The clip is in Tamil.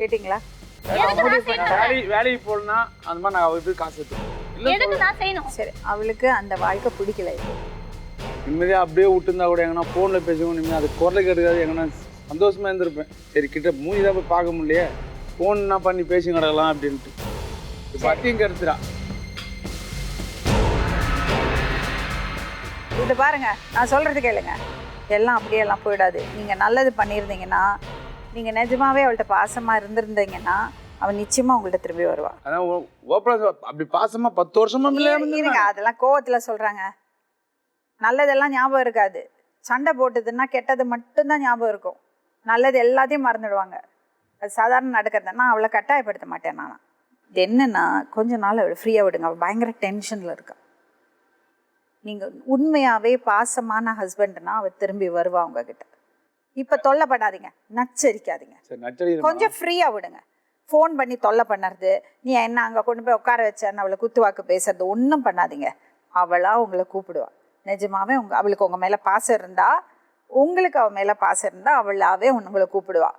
கேட்டிங்களா? வேலைக்கு வேலைக்கு போகலன்னா அந்த மாதிரி நான் அவருக்கு காசு செய்யணும்? சரி அவளுக்கு அந்த வாழ்க்கை பிடிக்கல இப்போ. நிம்மதியாக அப்படியே விட்டுருந்தா கூட எங்கன்னா ஃபோனில் பேசுவோம். நிம்மதியாக அது குரலை கெடுக்காது எங்கன்னா சந்தோஷமா இருந்திருப்பேன். சரி கிட்ட மூஞ்சி தான் போய் பார்க்க முடியலையே. ஃபோன் என்ன பண்ணி பேசி கிடக்கலாம் அப்படின்ட்டு. இப்போ அத்தையும் கருத்துடா இது பாருங்க நான் சொல்றது கேளுங்க. எல்லாம் அப்படியே எல்லாம் போயிடாது. நீங்க நல்லது பண்ணியிருந்தீங்கன்னா நீங்க நிஜமாவே அவள்கிட்ட பாசமா இருந்திருந்தீங்கன்னா அவன் நிச்சயமா உங்கள்ட்ட திரும்பி வருவா. அதான் ஓப்பனா அப்படி பாசமாக பத்து வருஷமா இருங்க அதெல்லாம் கோவத்துல சொல்றாங்க. நல்லதெல்லாம் ஞாபகம் இருக்காது. சண்டை போட்டதுன்னா கெட்டது மட்டும்தான் ஞாபகம் இருக்கும். நல்லது எல்லாத்தையும் மறந்துடுவாங்க. அது சாதாரண நடக்கிறது நான் அவளை கட்டாயப்படுத்த மாட்டேன் நான். இது என்னன்னா கொஞ்ச நாள் அவளை ஃப்ரீயாக விடுங்க. அவள் பயங்கர டென்ஷனில் இருக்கா. நீங்கள் உண்மையாகவே பாசமான ஹஸ்பண்ட்னா அவள் திரும்பி வருவா உங்ககிட்ட. இப்போ தொல்லைப்படாதீங்க நச்சரிக்காதீங்க. சரி நச்சரி கொஞ்சம் ஃப்ரீயாக விடுங்க. ஃபோன் பண்ணி தொல்லை பண்ணுறது நீ என்ன அங்கே கொண்டு போய் உட்கார வச்சேன்னு அவளை குத்துவாக்கு பேசுறது ஒன்றும் பண்ணாதீங்க. அவளா உங்களை கூப்பிடுவா. நிஜமாவே உங்க அவளுக்கு உங்கள் மேலே பாசம் இருந்தா உங்களுக்கு அவள் மேலே பாசம் இருந்தா அவளாவே உங்களை கூப்பிடுவா.